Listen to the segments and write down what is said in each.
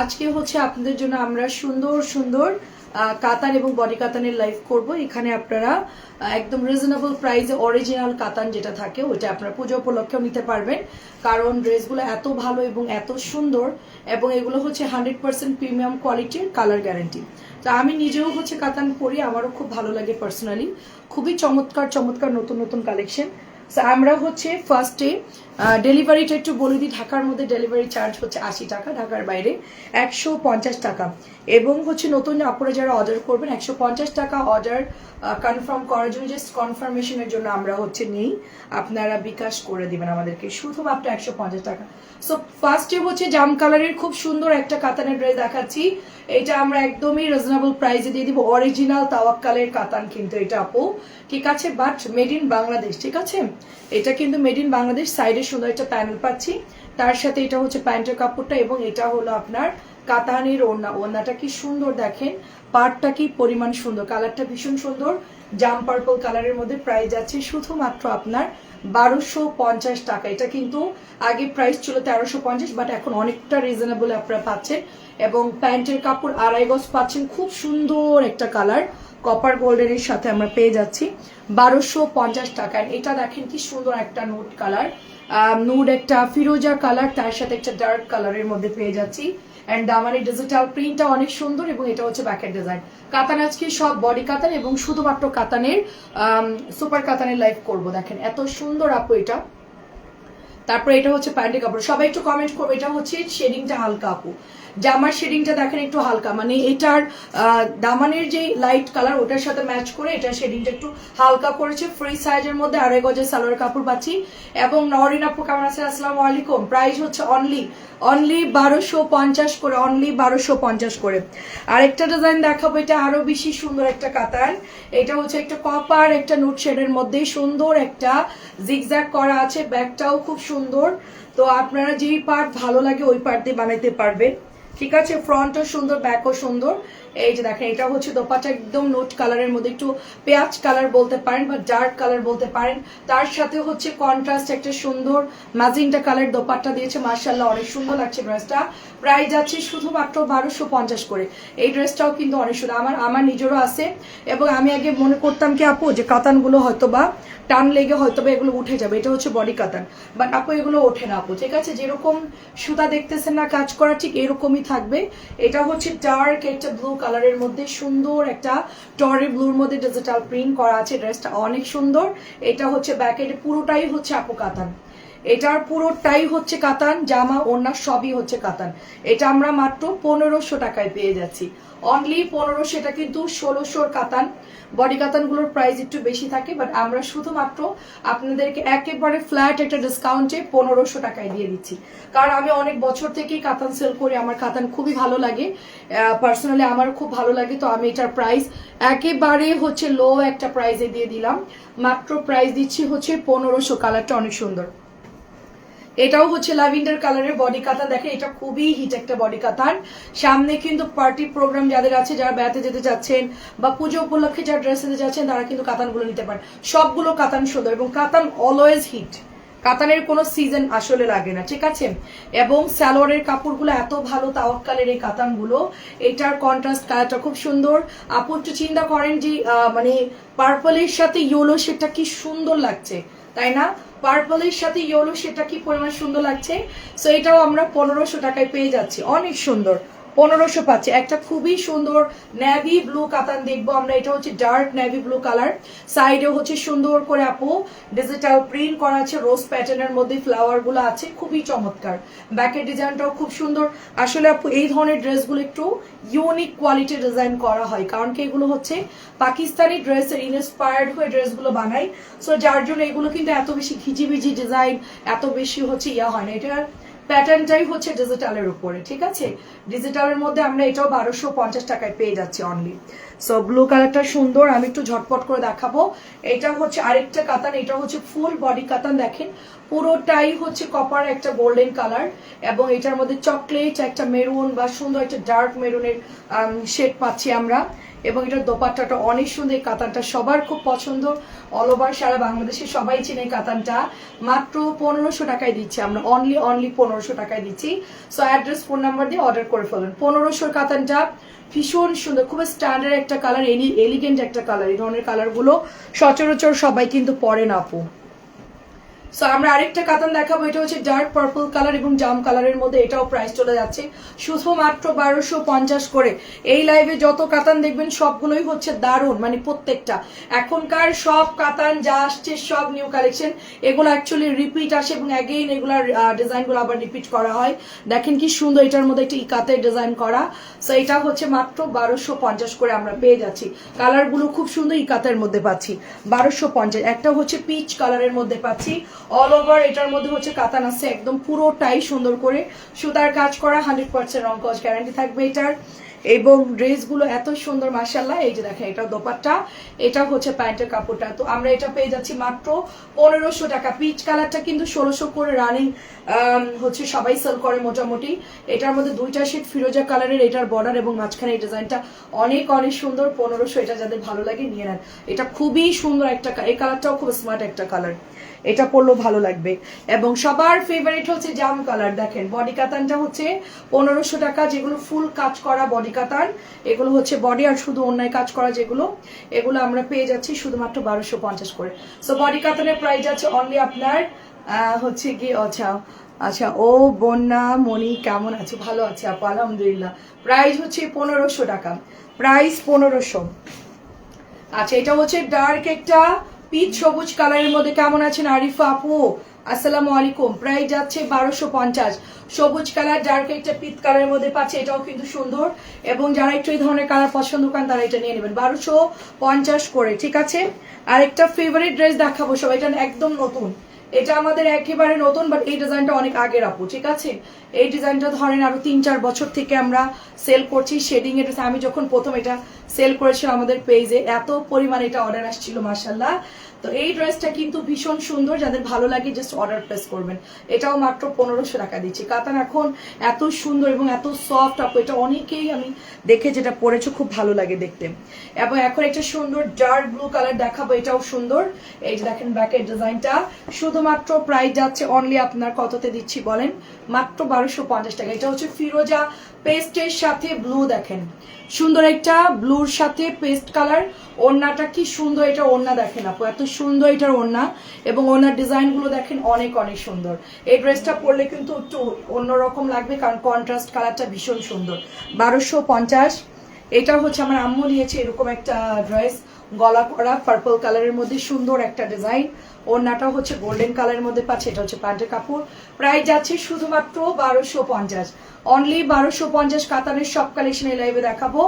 আজকে হচ্ছে আপনাদের জন্য আমরা সুন্দর সুন্দর কাতান এবং বডি কাতানের লাইভ করব। এখানে আপনারা একদম রিজনেবল প্রাইসে অরিজিনাল কাতান যেটা থাকে, ওইটা আপনারা পুজো উপলক্ষেও নিতে পারবেন। কারণ ড্রেসগুলো এত ভালো এবং এত সুন্দর এবং এগুলো হচ্ছে হান্ড্রেড পার্সেন্ট প্রিমিয়াম কোয়ালিটির কালার গ্যারান্টি তো আমি নিজেও হচ্ছে কাতান পরি, আমারও খুব ভালো লাগে পার্সোনালি খুবই চমৎকার চমৎকার নতুন নতুন কালেকশন So, আমরা হচ্ছে ফার্স্টে ডেলিভারিটা একটু বলে দিই। ঢাকার মধ্যে ডেলিভারি চার্জ হচ্ছে আশি টাকা ঢাকার বাইরে একশো পঞ্চাশ টাকা। এবং হচ্ছে নতুন আপুরা যারা অর্ডার করবেন একশো পঞ্চাশ টাকা অর্ডার কনফার্ম করার জন্য জাস্ট কনফার্মেশনের জন্য আমরা হচ্ছে নেই। আপনারা বিকাশ করে দিবেন আমাদেরকে। শুধুমাত্র একশো পঞ্চাশ টাকা। সো ফার্স্টে হচ্ছে জাম কালারের খুব সুন্দর একটা কাতানের ড্রেস দেখাচ্ছি। এটা আমরা একদমই রিজনেবল প্রাইসে দিয়ে দিব। অরিজিনাল তাওয়াক্কালের কাতান কিন্তু এটা আপু। ঠিক আছে? বাট মেড ইন বাংলাদেশ ঠিক আছে? এটা কিন্তু মেড ইন বাংলাদেশ সাইডে সুন্দর একটা প্যানেল পাচ্ছি। তার সাথে এটা হচ্ছে প্যান্টের কাপড়টা এবং এটা হলো আপনার কাতানের ওড়না। ওড়নাটা কি সুন্দর দেখেন পাটটা কি পরিমাণ সুন্দর কালারটা ভীষণ সুন্দর। জাম পার্পল কালারের মধ্যে প্রাইস আছে শুধুমাত্র আপনার বারোশো পঞ্চাশ টাকা। এটা কিন্তু আগে প্রাইস ছিল তেরোশো পঞ্চাশ বাট এখন অনেকটা রিজনেবল আপনারা পাচ্ছেন। এবং প্যান্টের কাপড় আড়াই গজ পাচ্ছেন, খুব সুন্দর একটা কালার কপার গোল্ডেনের সাথে আমরা পেয়ে যাচ্ছি। বারোশো পঞ্চাশ টাকা এটা দেখেন কি সুন্দর একটা নোট কালার নুড একটা ফিরোজা কালার তার সাথে একটা ডার্ক কালারের মধ্যে পেয়ে যাচ্ছি। অ্যান্ড ডিজিটাল প্রিন্টটা অনেক সুন্দর এবং এটা হচ্ছে ব্যাকের ডিজাইন কাতান আজকে সব বডি কাতান এবং শুধুমাত্র কাতানের সুপার কাতানের দেখেন এত সুন্দর আপু এটা। তারপরে এটা হচ্ছে প্যান্টের কাপড়। সবাই একটু কমেন্ট করবে এটা হচ্ছে শেডিংটা হালকা আপু। জামার শেডিংটা দেখেন একটু হালকা। মানে এটার দামানের যে লাইট কালার ওটার সাথে ম্যাচ করে এটার শেডিংটা একটু হালকা করেছে। ফ্রি সাইজের মধ্যে আড়াই গজের সালোয়ার কাপড় পাচ্ছি। এবং নরিন আপু, কেমন আছে আসসালামু আলাইকুম। প্রাইস হচ্ছে অনলি অনলি বারোশো পঞ্চাশ করে অনলি বারোশো পঞ্চাশ করে। আরেকটা ডিজাইন দেখাবো, এটা আরও বেশি সুন্দর একটা কাতার। এটা হচ্ছে একটা কপার একটা নোট শেডের মধ্যে সুন্দর একটা জিগজ্যাগ করা আছে। ব্যাগটাও খুব সুন্দর। তো আপনারা যেই পার্ট ভালো লাগে, ওই পার্ট দিয়ে বানাইতে পারবেন। ঠিক আছে ফ্রন্টও সুন্দর ব্যাকও সুন্দর। এই যে দেখেন, এটা হচ্ছে দোপাটা একদম নোট কালারের মধ্যে, একটু পেঁয়াজ কালার বলতে পারেন বা ডার্ক কালার বলতে পারেন। তার সাথে হচ্ছে কন্ট্রাস্ট একটা সুন্দর ম্যাজিংটা কালার দোপাট্টা দিয়েছে মার্শাল্লাহ অনেক সুন্দর লাগছে ড্রেসটা। প্রাইস যাচ্ছে শুধুমাত্র বারোশো পঞ্চাশ করে। এই ড্রেসটাও কিন্তু অনেক সুন্দর, আমার আমার নিজেরও আছে। এবং আমি আগে মনে করতাম কি, আপু, যে কাতানগুলো হয়তো বা টান লেগে হয়তো বা এগুলো উঠে যাবে, এটা হচ্ছে বডি কাতান। বাট আপু, এগুলো ওঠে না, আপু, ঠিক আছে? যেরকম সুতা দেখতেছেন না, কাজ করা ঠিক এরকমই থাকবে। এটা হচ্ছে ডার্ক একটা ব্লু কালারের মধ্যে সুন্দর একটা টরে ব্লুর মধ্যে ডিজিটাল প্রিন্ট করা আছে, ড্রেসটা অনেক সুন্দর। এটা হচ্ছে ব্যাকেট পুরোটাই হচ্ছে আপু কাতান। এটার পুরোটাই হচ্ছে কাতান, জামা, ওড়না, সবই হচ্ছে কাতান। এটা আমরা মাত্র পনেরোশো টাকায় পেয়ে যাচ্ছি। অনলি পনেরোশো, এটা কিন্তু ষোলোশোর কাতান। বডি কাতানগুলোর প্রাইস একটু বেশি থাকে বাট আমরা শুধুমাত্র আপনাদেরকে একেবারে ফ্ল্যাট একটা ডিসকাউন্টে পনেরোশো টাকায় দিয়ে দিচ্ছি। কারণ আমি অনেক বছর থেকেই কাতান সেল করি, আমার কাতান খুবই ভালো লাগে। পার্সোনালি আমার খুব ভালো লাগে, তো আমি এটার প্রাইস একেবারে হচ্ছে লো একটা প্রাইসে দিয়ে দিলাম। মাত্র প্রাইস দিচ্ছি হচ্ছে পনেরোশো কালারটা অনেক সুন্দর। এটাও হচ্ছে ল্যাভেন্ডার কালারের বডি কাতান। দেখেন, এটা খুবই হিট একটা বডি কাতান। সামনে কিন্তু পার্টি প্রোগ্রাম যাদের আছে, যারা বেড়াতে যেতে যাচ্ছেন বা পুজো উপলক্ষে যারা ড্রেস নিতে যাচ্ছেন তারা কিন্তু কাতানগুলো নিতে পারেন। সবগুলো কাতান সুন্দর এবং কাতান অলওয়েজ হিট। কাতানের কোনো সিজন আসলে লাগে না, ঠিক আছে? এবং সালোয়ারের কাপড়গুলো এত ভালো তাওয়াক্কালের এই কাতানগুলো, এটার কন্ট্রাস্ট কালারটা খুব সুন্দর। আপু একটু চিন্তা করেন যে মানে পার্পলের সাথে ইয়েলো সেটা কি সুন্দর লাগছে। তাই না? পার্পলের সাথে ইয়েলো সেটা কি পরিমাণ সুন্দর লাগছে? সো এটাও আমরা পনেরোশো টাকায় পেয়ে যাচ্ছি। অনেক সুন্দর। পনেরোশো পাচ্ছি একটা খুবই সুন্দর নেভি ব্লু কাতান দেখব আমরা। এটা হচ্ছে ডার্ক নেভি ব্লু কালার সাইডে হচ্ছে সুন্দর করে আপু ডিজিটাল প্রিন্ট করা আছে। রোজ প্যাটার্নের মধ্যে ফ্লাওয়ারগুলো আছে। খুবই চমৎকার। ব্যাকের ডিজাইনটাও খুব সুন্দর। আসলে আপু এই ধরনের ড্রেসগুলো একটু ইউনিক কোয়ালিটির ডিজাইন করা হয়। কারণ কি এগুলো হচ্ছে পাকিস্তানি ড্রেসের ইনস্পায়ার্ড হয়ে ড্রেসগুলো বানাই সো যার জন্য এগুলো কিন্তু এত বেশি ঘিজিবিজি ডিজাইন এত বেশি হচ্ছে ইয়া হয় না। এটার প্যাটার্নটাই হচ্ছে ডিজিটালের উপরে, ঠিক আছে? ডিজিটালের মধ্যে আমরা এটাও বারোশো পঞ্চাশ টাকায় পেয়ে যাচ্ছি অনলি সো ব্লু কালারটা সুন্দর, আমি একটু ঝটপট করে দেখাবো। এটা হচ্ছে আরেকটা কাতান, এটা হচ্ছে ফুল বডি কাতান দেখেন। পুরোটাই হচ্ছে কপার একটা গোল্ডেন কালার এবং এটার মধ্যে চকলেট একটা মেরুন বা সুন্দর একটা ডার্ক মেরুনের শেড পাচ্ছি আমরা। এবং এটার দোপাট্টাটা অনেক সুন্দর, এই কাতানটা সবার খুব পছন্দ। অল ওভার সারা বাংলাদেশে সবাই চিনে এই কাতানটা। মাত্র পনেরোশো টাকায় দিচ্ছি আমরা অনলি অনলি পনেরোশো টাকায় দিচ্ছি। সো অ্যাড্রেস ফোন নাম্বার দিয়ে অর্ডার করে ফেলবেন পনেরোশোর কাতানটা ভীষণ সুন্দর খুব স্ট্যান্ডার্ড একটা কালার এলিগেন্ট একটা কালার এই ধরনের কালারগুলো সচরাচর সবাই কিন্তু পরে না আপু। সো আমরা আরেকটা কাতান দেখাবো, এটা হচ্ছে ডার্ক পার্পল কালার এবং জাম কালারের মধ্যে এটাও প্রাইস চলে যাচ্ছে। শুধুমাত্র বারোশো পঞ্চাশ করে। এই লাইভে যত কাতান দেখবেন, সবগুলোই হচ্ছে দারুণ মানে প্রত্যেকটা। এখনকার সব কাতান যা আসছে, সব নিউ কালেকশন এগুলো অ্যাকচুয়ালি রিপিট আসে এবং অ্যাগেইন এগুলার ডিজাইনগুলো আবার রিপিট করা হয়। দেখেন কি সুন্দর এটার মধ্যে একটি ইকাতের ডিজাইন করা। সো এটা হচ্ছে মাত্র বারোশো পঞ্চাশ করে আমরা পেয়ে যাচ্ছি। কালারগুলো খুব সুন্দর ইকাতের মধ্যে পাচ্ছি। বারোশো পঞ্চাশ। একটা হচ্ছে পিচ কালারের মধ্যে পাচ্ছি। অল ওভার এটার মধ্যে হচ্ছে কাতান আছে, একদম পুরোটাই সুন্দর করে। সুতার কাজ করা হান্ড্রেড পার্সেন্ট রং কজ গ্যারান্টি থাকবে এটার। এবং ড্রেসগুলো এত সুন্দর মার্শাল্লাহ এই যে দেখেন এটা দোপাট্টা, এটা হচ্ছে প্যান্টের কাপড়টা। তো আমরা এটা পেয়ে যাচ্ছি মাত্র পনেরোশো টাকা। পিচ কালারটা কিন্তু ষোলোশো করে রানিং হচ্ছে সবাই সেল করে মোটামুটি। এটার মধ্যে দুইটা শেড ফিরোজা কালারের, এটার বর্ডার এবং মাঝখানে এই ডিজাইনটা অনেক অনেক সুন্দর। পনেরোশো, এটা যাদের ভালো লাগে নিয়ে নেন। এটা খুবই সুন্দর একটা এই কালারটাও খুব স্মার্ট একটা কালার। এটা পরলেও ভালো লাগবে। এবং সবার ফেভারিট হচ্ছে জাম কালার। দেখেন, বডি কাতানটা হচ্ছে পনেরোশো টাকা। যেগুলো ফুল কাজ করা বডি কাতান এগুলো হচ্ছে বডি আর শুধু অন্যায় কাজ করা যেগুলো, এগুলো আমরা পেয়ে যাচ্ছি শুধুমাত্র বারোশো পঞ্চাশ করে। সো বডি কাতানের প্রাইস আছে অনলি আপনার হচ্ছে কি আচ্ছা আচ্ছা ও বন্যা মনি কেমন আছে? ভালো আছে আপু, আলহামদুলিল্লাহ। প্রাইস হচ্ছে পনেরোশো টাকা। প্রাইস পনেরোশো। আচ্ছা এটা হচ্ছে ডার্ক একটা পিচ সবুজ কালারের মধ্যে কেমন আছেন আরিফা আপু? আসসালামু আলাইকুম। প্রায় যাচ্ছে বারোশো পঞ্চাশ। সবুজ কালার ডার্ক একটা পিত কালারের মধ্যে পাচ্ছে, এটাও কিন্তু সুন্দর। এবং যারা একটু এই ধরনের কালার পছন্দ করেন, তারা এটা নিয়ে নেবেন। বারোশো পঞ্চাশ করে, ঠিক আছে? আর একটা ফেভারিট ড্রেস দেখাবো সবাই, এটা একদম নতুন। এটা আমাদের একেবারে নতুন বাট এই ডিজাইনটা অনেক আগের আপু, ঠিক আছে? এই ডিজাইনটা ধরেন আরও তিন চার বছর থেকে আমরা সেল করছি শেডিং এর আমি যখন প্রথম এটা সেল করেছিলাম আমাদের পেজে এত পরিমাণ এটা অর্ডার আসছিল মাসাল্লাহ তো এই ড্রেসটা কিন্তু ভীষণ সুন্দর, যাদের ভালো লাগে জাস্ট অর্ডার প্লেস করবেন। এটাও মাত্র পনেরোশো টাকা দিচ্ছি। কাতান এখন এত সুন্দর এবং এত সফট আপু, এটা অনেকেই আমি দেখে যেটা পরেছো, খুব ভালো লাগে দেখতে। এবং এখন একটা সুন্দর ডার্ক ব্লু কালার দেখাবো, এটাও সুন্দর। এই যে দেখেন ব্যাকের ডিজাইনটা শুধুমাত্র প্রাইস যাচ্ছে অনলি আপনার কততে দিচ্ছি বলেন? মাত্র বারোশো পঞ্চাশ টাকা। এটা হচ্ছে ফিরোজা পেস্টের সাথে ব্লু দেখেন। সুন্দর একটা ব্লুর সাথে পেস্ট কালার। ওড়নাটা কি সুন্দর, এটা ওড়না দেখেন আপু, এত সুন্দর এটার ওড়না। এবং ওড়নার ডিজাইনগুলো দেখেন অনেক অনেক সুন্দর। এই ড্রেসটা পরলে কিন্তু একটু অন্যরকম লাগবে, কারণ কন্ট্রাস্ট কালারটা ভীষণ সুন্দর। বারোশো পঞ্চাশ। এটা হচ্ছে আমার আম্মু নিয়েছে এরকম একটা ড্রেস, গলা করা পার্পল কালারের মধ্যে সুন্দর একটা ডিজাইন। ওড়নাটা হচ্ছে গোল্ডেন কালারের মধ্যে পাচ্ছে, এটা হচ্ছে প্যান্টের কাপড়। প্রাইস যাচ্ছে শুধুমাত্র বারোশো পঞ্চাশ। অনলি বারোশো পঞ্চাশ কাতানের সব কালেকশন এই লাইভে দেখাবো।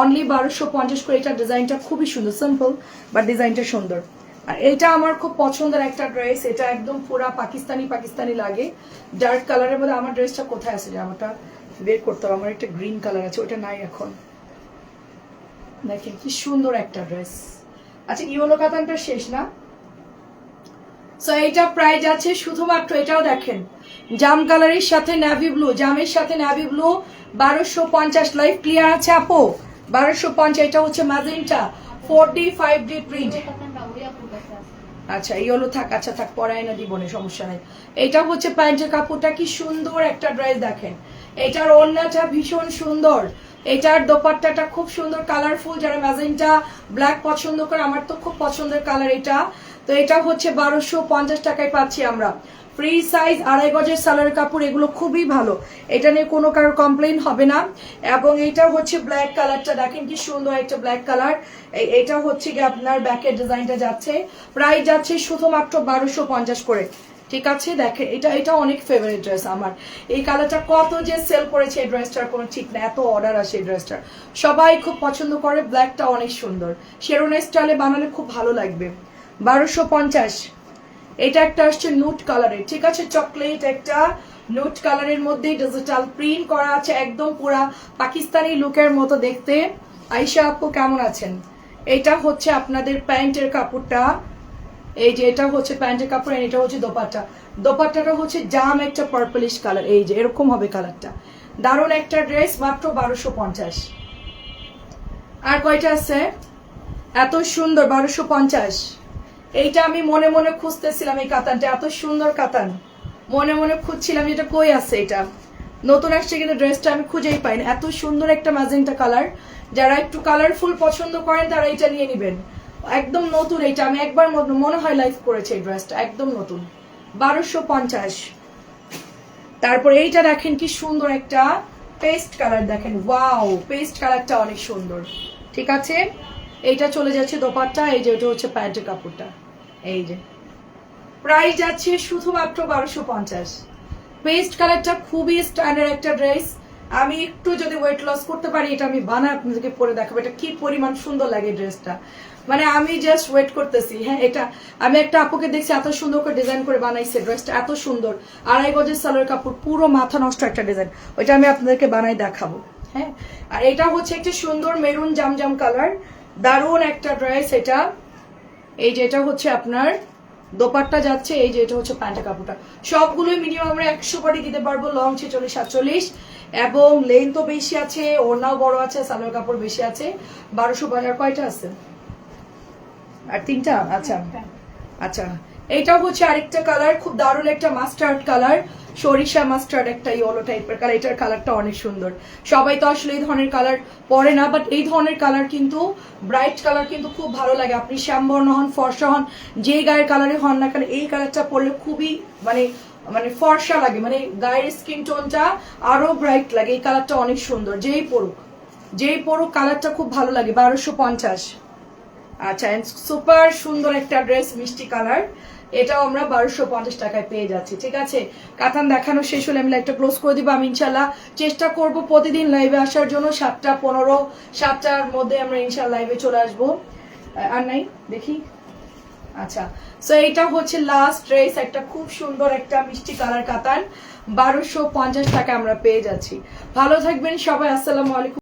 অনলি বারোশো পঞ্চাশ করে এটা ডিজাইনটা খুবই সুন্দর সিম্পল বাট ডিজাইনটা সুন্দর। আর এটা আমার খুব পছন্দের একটা ড্রেস এটা একদম পুরা পাকিস্তানি পাকিস্তানি লাগে। ডার্ক কালারের মধ্যে আমার ড্রেসটা কোথায় আছে জামাটা বের করতে হবে, আমার একটা গ্রিন কালার আছে, ওটা নাই এখন। দেখেন কি সুন্দর একটা ড্রেস আচ্ছা ইয়েলো কাতানটা শেষ না? সো এটা প্রাইস আছে শুধুমাত্র, এটাও দেখেন। জাম কালারের সাথে ন্যাভি ব্লু জামের সাথে ন্যাভি ব্লু বারোশো পঞ্চাশ লাইফ ক্লিয়ার আছে আপু? বারোশো পঞ্চাশ, এটা হচ্ছে magenta four D five D print আচ্ছা ইয়েলো থাক আচ্ছা থাক পরাই না দিবনে সমস্যা নেই। এটা হচ্ছে প্যান্টের কাপড়টা, কি সুন্দর একটা ড্রেস দেখেন। এটার ওড়নাটা ভীষণ সুন্দর। এটার দোপাট্টাটা খুব সুন্দর কালারফুল যারা ম্যাজেন্টা ব্ল্যাক পছন্দ করে, আমার তো খুব পছন্দের কালার এটা। তো এটা হচ্ছে বারোশো পঞ্চাশ টাকায় পাচ্ছি আমরা। ফ্রি সাইজ আড়াই গজের সালোয়ার কাপড়, এগুলো খুবই ভালো। এটা নিয়ে কোনো কারোর কমপ্লেন হবে না। এবং এটা হচ্ছে ব্ল্যাক কালারটা দেখেন কি সুন্দর একটা ব্ল্যাক কালার এটা হচ্ছে কি আপনার ব্যাকের ডিজাইনটা যাচ্ছে। প্রাইস যাচ্ছে শুধুমাত্র বারোশো পঞ্চাশ করে। ঠিক আছে? দেখেন, এটা এটা অনেক ফেভারিট ড্রেস আমার। এই কালারটা কত যে সেল করেছে এই ড্রেসটার কোনো ঠিক না এত অর্ডার আসে এই ড্রেসটার সবাই খুব পছন্দ করে। ব্ল্যাকটা অনেক সুন্দর। শেরোনের স্টাইলে বানালে খুব ভালো লাগবে। বারোশো পঞ্চাশ। এটা একটা আসছে নুট কালারের ঠিক আছে চকলেট একটা নুট কালারের মধ্যে ডিজিটাল প্রিন্ট করা আছে, একদম পুরা পাকিস্তানি লুকের মতো দেখতে। আইসা আপু, কেমন আছেন? এটা হচ্ছে আপনাদের প্যান্টের কাপড়টা। এই যে এটা হচ্ছে প্যান্টের কাপড় এটা হচ্ছে দোপাট্টা। দোপাট্টাটা হচ্ছে জাম একটা পার্পলিশ কালার এই যে, এরকম হবে কালারটা দারুণ একটা ড্রেস মাত্র বারোশো পঞ্চাশ। আর কয়টা আছে? এত সুন্দর, বারোশো পঞ্চাশ। এইটা আমি মনে মনে খুঁজতেছিলাম এই কাতানটা, এত সুন্দর কাতান। মনে মনে খুঁজছিলাম এটা কই আছে এটা। নতুন আসছে কিন্তু ড্রেসটা আমি খুঁজেই পাই না এত সুন্দর একটা ম্যাজেন্টা কালার। যারা একটু কালারফুল পছন্দ করেন, তারা এটা নিয়ে নেবেন। একদম নতুন এটা আমি একবার মনে- হয় লাইভ করেছি এই ড্রেসটা, একদম নতুন। বারোশো পঞ্চাশ। তারপর এইটা দেখেন কি সুন্দর একটা পেস্ট কালার দেখেন। ওয়াও, পেস্ট কালারটা অনেক সুন্দর। ঠিক আছে? এইটা চলে যাচ্ছে দোপাট্টা, এই যে ওটা হচ্ছে প্যান্টের কাপড়টা। এই যে। প্রাইস যাচ্ছে শুধুমাত্র বারোশো পঞ্চাশ। পেস্ট কালারটা খুবই স্ট্যান্ডার্ড একটা ড্রেস। আমি একটু যদি ওয়েট লস করতে পারি, এটা আমি বানায় আপনাদেরকে পরে দেখাবো। এটা কি পরিমাণ সুন্দর লাগে ড্রেসটা। মানে আমি জাস্ট ওয়েট করতেছি। হ্যাঁ এটা আমি একটা আপুকে দেখছি, এত সুন্দর করে ডিজাইন করে বানাইছে ড্রেসটা, এত সুন্দর। আড়াই গজের সালোয়ার কাপড়, পুরো মাথা নষ্ট একটা ডিজাইন ওইটা আমি আপনাদেরকে বানাই দেখাবো। হ্যাঁ আর এটা হচ্ছে একটা সুন্দর মেরুন জামজাম কালার দারুণ একটা ড্রেস এটা। এই যে এটা হচ্ছে আপনার দোপাট্টা যাচ্ছে এই যে এটা হচ্ছে প্যান্টের কাপড়টা। সবগুলোই মিনিমাম আমরা একশো করে দিতে পারব লং ছেচল্লিশ সাতচল্লিশ। এবং লেন তো বেশি আছে ওড়নাও বড় আছে সালোয়ার কাপড় বেশি আছে। বারোশো বাজার কয়টা আছে? আর তিনটা? আচ্ছা। আচ্ছা। এইটাও হচ্ছে আরেকটা কালার খুব দারুণ একটা মাস্টার্ড কালার সরিষা মাস্টার্ড একটা ইয়েলো টাইপের কালার এটার কালারটা অনেক সুন্দর। সবাই তো আসলে এই ধরনের কালার পরে না বাট এই ধরনের কালার কিন্তু ব্রাইট কালার কিন্তু খুব ভালো লাগে। আপনি শ্যামবর্ণ হন, ফর্সা হন, যে গায়ের কালারে হন না কেন, এই কালারটা পরলে খুবই মানে মানে ফর্সা লাগে। মানে গায়ের স্কিন টোনটা আরও ব্রাইট লাগে, এই কালারটা অনেক সুন্দর। যেই পড়ুক যেই পড়ুক কালারটা খুব ভালো লাগে, বারোশো পঞ্চাশ। আচ্ছা সুপার সুন্দর একটা ড্রেস মিষ্টি কালার এটাও আমরা বারোশো পঞ্চাশ টাকায় পেয়ে যাচ্ছি, ঠিক আছে? কাতান দেখানো শেষ হলে আমি লাইভটা ক্লোজ করে দিব, আমি ইনশাল্লাহ চেষ্টা করব প্রতিদিন লাইভে আসার জন্য, সাতটা পনেরো, সাতটার মধ্যে আমরা ইনশাল্লাহ লাইভে চলে আসব। আর নাই? দেখি। আচ্ছা সো এইটা হচ্ছে লাস্ট ড্রেস একটা খুব সুন্দর একটা মিষ্টি কালার কাতান বারোশো পঞ্চাশ টাকা আমরা পেয়ে যাচ্ছি। ভালো থাকবেন সবাই, আসসালামু আলাইকুম।